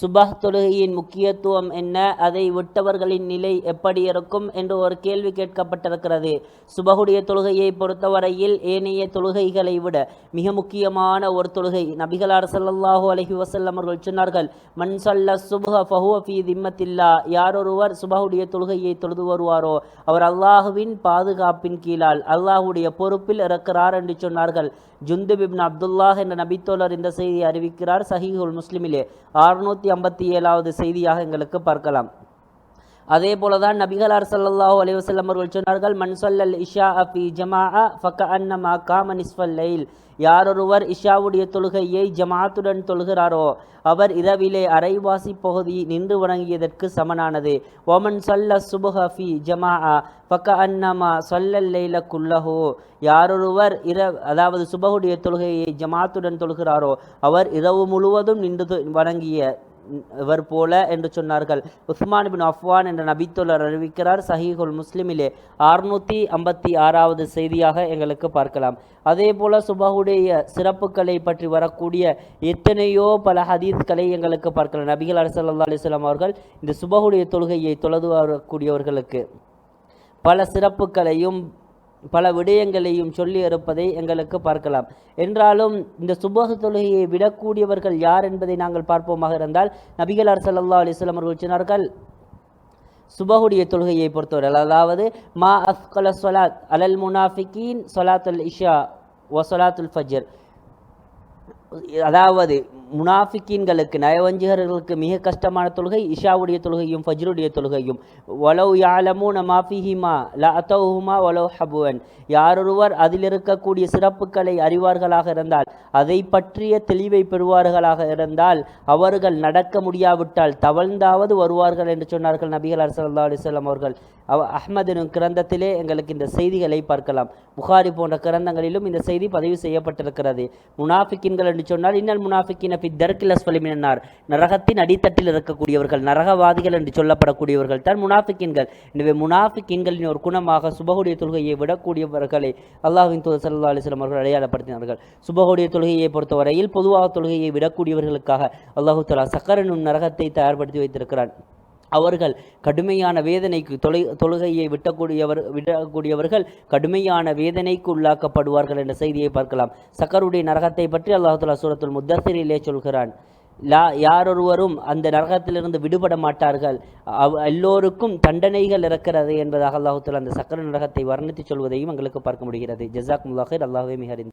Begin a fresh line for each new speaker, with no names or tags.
சுபஹ் தொழுகையின் முக்கியத்துவம் என்ன? அதை விட்டவர்களின் நிலை எப்படி இருக்கும் என்று ஒரு கேள்வி கேட்கப்பட்டிருக்கிறது. சுபகுடைய தொழுகையை பொறுத்தவரையில் ஏனைய தொழுகைகளை விட மிக முக்கியமான ஒரு தொழுகை நபிகளார் சல்லாஹூ அலஹி வசல்லம் அவர்கள் சொன்னார்கள் மண் சொல்ல சுபஹ ஃபஹுவஃபி திம்மத்தில்லா. யாரொருவர் சுபகுடைய தொழுகையை தொழுது வருவாரோ அவர் அல்லாஹுவின் பாதுகாப்பின் கீழால் அல்லாஹுடைய பொறுப்பில் இருக்கிறார் என்று சொன்னார்கள். ஜுந்துப் அப்துல்லாஹ் என்ற நபித்தோழர் இந்த செய்தியை அறிவிக்கிறார் சஹீஹுல் முஸ்லிமிலே. நானூற்றி ஐம்பத்தி ஏழாவது செய்தியாக எங்களுக்கு பார்க்கலாம். அதே போல தான் நபிகளார் சல்லாஹூ அலைஹி அவர்கள் சொன்னார்கள் மன்சொல்லல் இஷா ஃபி ஜமா ஃபக்க அன்னமா காம யாரொருவர் இஷாவுடைய தொழுகையை ஜமாத்துடன் தொழுகிறாரோ அவர் இரவிலே அரைவாசி பகுதி நின்று வணங்கியதற்கு சமனானது. ஒமன் சொல்ல சுபஹ ஜமா பக்க அன்னமா சொல்லல்லைல லைல யாரொருவர் இர அதாவது சுபகுடைய தொழுகையை ஜமாத்துடன் தொழுகிறாரோ அவர் இரவு முழுவதும் நின்று வணங்கிய இவர் போல என்று சொன்னார்கள். உஸ்மான் பின் அஃப்வான் என்ற நபித்துள்ளர் அறிவிக்கிறார் சஹீஹுல் முஸ்லிமிலே. அறுநூற்றி ஐம்பத்தி ஆறாவது செய்தியாக எங்களுக்கு பார்க்கலாம். அதே போல சுபகுடைய சிறப்புகளை பற்றி வரக்கூடிய எத்தனையோ பல ஹதீஸ்களை எங்களுக்கு பார்க்கலாம். நபிகள் அரசல்லா அலிஸ்லாம் அவர்கள் இந்த சுபகுடைய தொழுகையை தொழுது வரக்கூடியவர்களுக்கு பல சிறப்புகளையும் பல விடயங்களையும் சொல்லி இருப்பதை எங்களுக்கு பார்க்கலாம். என்றாலும் இந்த சுபோக தொழுகையை விடக்கூடியவர்கள் யார் என்பதை நாங்கள் பார்ப்போமாக இருந்தால் நபிகளார் ஸல்லல்லாஹு அலிஸ்லாம் அவர்கள் சொன்னார்கள் சுபகுடைய தொழுகையை பொறுத்தவரை அதாவது மா அஸ்கல சொலாத் அலல் முனாஃபிகின் சொலாத்துல் இஷா ஒ சொலாத்துல் ஃபஜர். அதாவது முனாஃபிக்கீன்களுக்கு நயவஞ்சகர்களுக்கு மிக கஷ்டமான தொழுகை இஷாவுடைய தொழுகையும் ஃபஜ்ருடைய தொழுகையும். வலவ் யாலமூன மாஃபிஹிமா ல அத்தௌஹுமா வலவ் ஹபுவன். யாரொருவர் அதில் இருக்கக்கூடிய சிறப்புகளை அறிவார்களாக இருந்தால் அதை பற்றிய தெளிவை பெறுவார்களாக இருந்தால் அவர்கள் நடக்க முடியாவிட்டால் தவழ்ந்தாவது வருவார்கள் என்று சொன்னார்கள் நபிகள் ஸல்லல்லாஹு அலைஹி அவர்கள். அவ அஹ்மதினும் கிரந்தத்திலே எங்களுக்கு இந்த செய்திகளை பார்க்கலாம். புகாரி போன்ற கிரந்தங்களிலும் இந்த செய்தி பதிவு செய்யப்பட்டிருக்கிறது. முனாஃபிக்கின்கள் என்று சொன்னால் இன்னல் முனாஃபிக்கின் பி தர்கில் மினன்னார். நரகத்தின் அடித்தட்டில் இருக்கக்கூடியவர்கள் நரகவாதிகள் என்று சொல்லப்படக்கூடியவர்கள் தான் முனாஃபிக்கின்கள். எனவே முனாஃபிக்கின்களின் ஒரு குணமாக சுபகுடைய தொழுகையை விடக்கூடியவர்களை அல்லாஹின் தூதர் சல்லா அலைஹி அவர்கள் அடையாளப்படுத்தினார்கள். சுபகுடைய தொழுகையை பொறுத்தவரையில் பொதுவாக தொழுகையை விடக்கூடியவர்களுக்காக அல்லாஹு தலா சக்கரனும் நரகத்தை தயார்படுத்தி வைத்திருக்கிறான். அவர்கள் கடுமையான வேதனைக்கு தொலை தொழுகையை விட்டக்கூடியவர் விடக்கூடியவர்கள் கடுமையான வேதனைக்கு உள்ளாக்கப்படுவார்கள் என்ற செய்தியை பார்க்கலாம். சக்கருடைய நரகத்தை பற்றி அல்லாஹுல்லா சூரத்துல் முத்தசிரிலே சொல்கிறான். லா யாரொருவரும் அந்த நரகத்திலிருந்து விடுபட மாட்டார்கள். அவ் எல்லோருக்கும் தண்டனைகள் இருக்கிறது என்பதாக அல்லாஹ் அந்த சக்கர நரகத்தை வர்ணித்து சொல்வதையும் எங்களுக்கு பார்க்க முடிகிறது. ஜசாக் முல்லாஹிர் அல்லாஹ்வே மிக அறிந்த